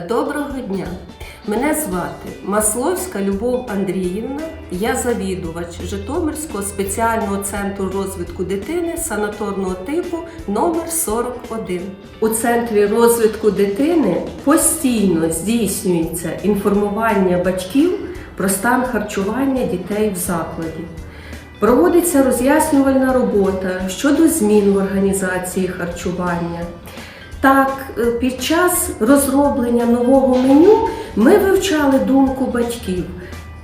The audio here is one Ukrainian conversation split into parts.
Доброго дня! Мене звати Масловська Любов Андріївна, я завідувач Житомирського спеціального центру розвитку дитини санаторного типу номер 41. У центрі розвитку дитини постійно здійснюється інформування батьків про стан харчування дітей в закладі. Проводиться роз'яснювальна робота щодо змін в організації харчування. Так, е, під час розроблення нового меню ми вивчали думку батьків,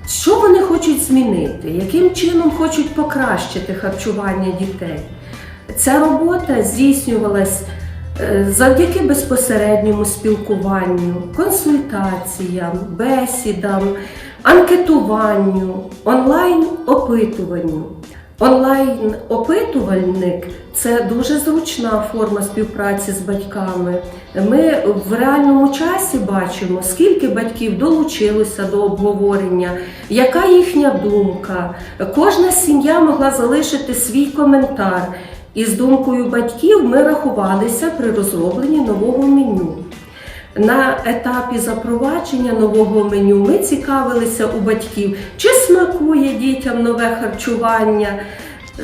що вони хочуть змінити, яким чином хочуть покращити харчування дітей. Ця робота здійснювалась е, завдяки безпосередньому спілкуванню, консультаціям, бесідам, анкетуванню, онлайн-опитуванню. Онлайн-опитувальник це дуже зручна форма співпраці з батьками. Ми в реальному часі бачимо, скільки батьків долучилося до обговорення, яка їхня думка. Кожна сім'я могла залишити свій коментар. І з думкою батьків ми рахувалися при розробленні нового меню. На етапі запровадження нового меню ми цікавилися у батьків, чи смакує дітям нове харчування,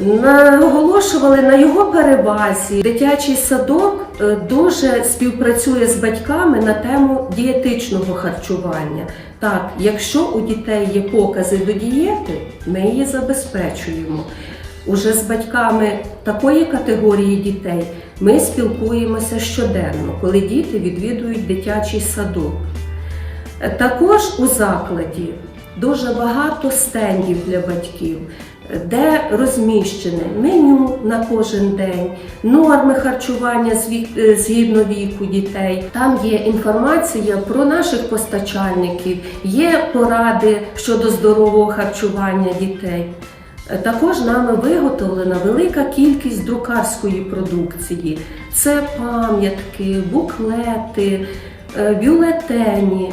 наголошували на його перевазі. Дитячий садок е, дуже співпрацює з батьками на тему дієтичного харчування. Так, якщо у дітей є покази до дієти, ми її забезпечуємо. Уже з батьками такої категорії дітей ми спілкуємося щоденно, коли діти відвідують дитячий садок. Також у закладі дуже багато стендів для батьків, де розміщене меню на кожен день, норми харчування е, згідно віку дітей. Там є інформація про наших постачальників, є поради щодо здорового харчування дітей. Також нами виготовлена велика кількість друкарської продукції. Це пам'ятки, буклети, е, бюлетені,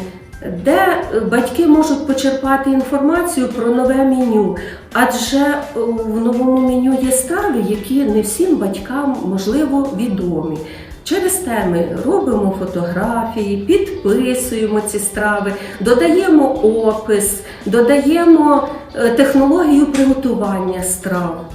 де батьки можуть почерпати інформацію про нове меню. Адже е, в новому меню є страви, які не всім батькам можливо відомі. Через те ми робимо фотографії, підписуємо ці страви, додаємо опис, додаємо е, технологію приготування страв.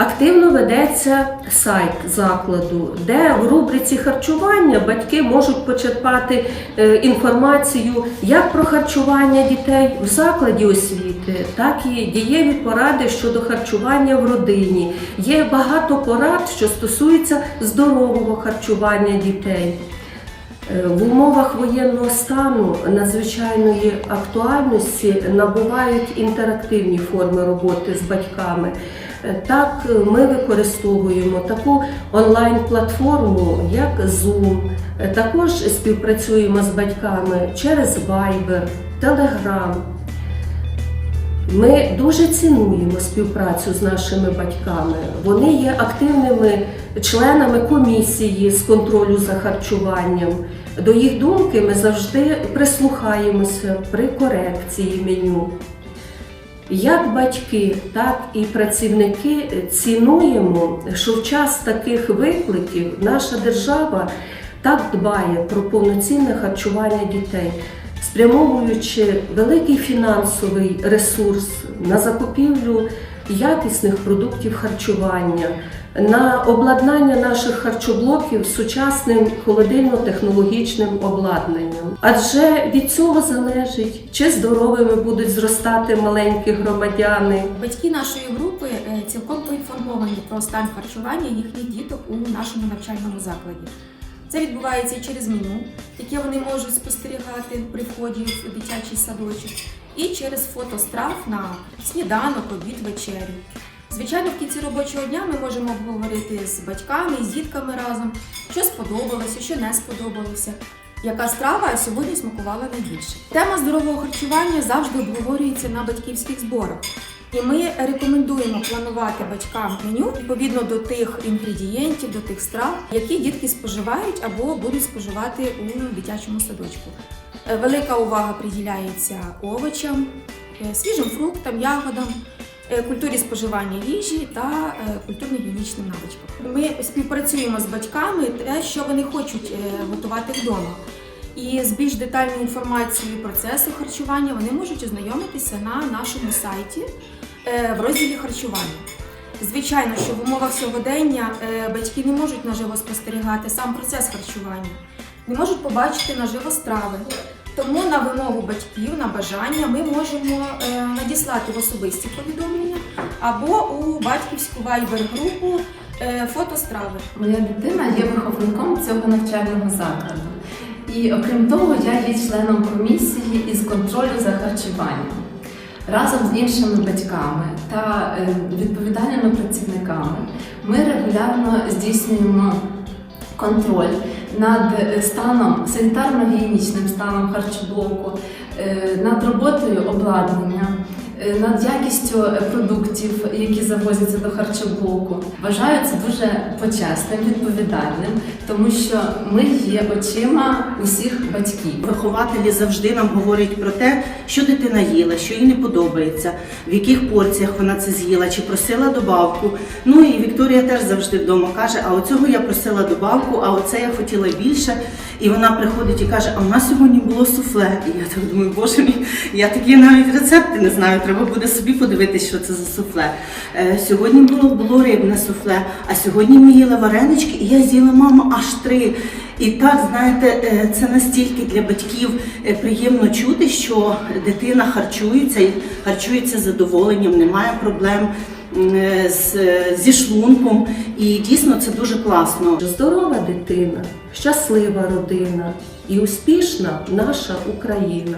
Активно ведеться сайт закладу, де в рубриці харчування батьки можуть почерпати е, інформацію як про харчування дітей в закладі освіти, так і дієві поради щодо харчування в родині. Є багато порад, що стосуються здорового харчування дітей. Е, В умовах воєнного стану надзвичайної актуальності набувають інтерактивні форми роботи з батьками. Е, Так, ми використовуємо таку онлайн-платформу, як Zoom. Е, Також співпрацюємо з батьками через Viber, Telegram. Ми дуже цінуємо співпрацю з нашими батьками. Вони є активними членами комісії з контролю за харчуванням. До їх думки ми завжди прислухаємося при корекції меню. Як батьки, так і працівники цінуємо, що в час таких викликів наша держава так дбає про повноцінне харчування дітей, спрямовуючи великий фінансовий ресурс на закупівлю якісних продуктів харчування, на обладнання наших харчоблоків сучасним холодильно-технологічним обладнанням. Адже від цього залежить, чи здоровими будуть зростати маленькі громадяни, Батьки нашої групи е, цілком поінформовані про стан харчування їхніх діток у нашому навчальному закладі. Це відбувається через меню, яке вони можуть спостерігати при вході в дитячий садочок, і через фото страв на сніданок, обід, вечерю. Звичайно, в кінці робочого дня ми можемо обговорити з батьками, з дітками разом, що сподобалося, що не сподобалося, яка страва сьогодні смакувала найбільше. Тема здорового харчування завжди обговорюється на батьківських зборах. І ми рекомендуємо планувати батькам меню відповідно до тих інгредієнтів, до тих страв, які дітки споживають або будуть споживати у дитячому садочку. Е, Велика увага приділяється овочам, е, свіжим фруктам, ягодам, культурі споживання їжі та е, культурно-гігієнічним навичкам. Ми співпрацюємо з батьками те, що вони хочуть е, готувати вдома. І з більш детальною інформацією процесу харчування вони можуть ознайомитися на нашому сайті е, в розділі харчування. Звичайно, що в умовах сьогодення е, батьки не можуть наживо спостерігати сам процес харчування, не можуть побачити наживо страви. Тому на вимогу батьків, на бажання, ми можемо е, надіслати в особисті повідомлення або у батьківську вайбер-групу е, фото страви. Моя дитина є виховником цього навчального закладу. І окрім того, я є членом комісії із контролю за харчуванням. Разом з іншими батьками та е, відповідальними працівниками ми регулярно здійснюємо контроль над е, станом, санітарно-гігієнічним станом харчоблоку, е, над роботою обладнання, над якістю е, продуктів, які завозяться до харчоблоку. Вважаю це дуже почесним, відповідальним, тому що ми є очима усіх батьків. Вихователі завжди нам говорять про те, що дитина їла, що їй не подобається, в яких порціях вона це з'їла, чи просила добавку. Ну і Вікторія теж завжди вдома каже: а оцього я просила добавку, а оце я хотіла більше. І вона приходить і каже: А в нас сьогодні було суфле. І я так думаю, боже мій, я такі навіть рецепти не знаю. Треба буде собі подивитися, що це за суфле. Е, сьогодні було, було рибне суфле, а сьогодні ми їли варенички, і я з'їла мама аж три. І так, знаєте, е, це настільки для батьків е, приємно чути, що дитина харчується і харчується задоволенням, немає проблем з, зі шлунком. І дійсно це дуже класно. Здорова дитина, щаслива родина і успішна наша Україна.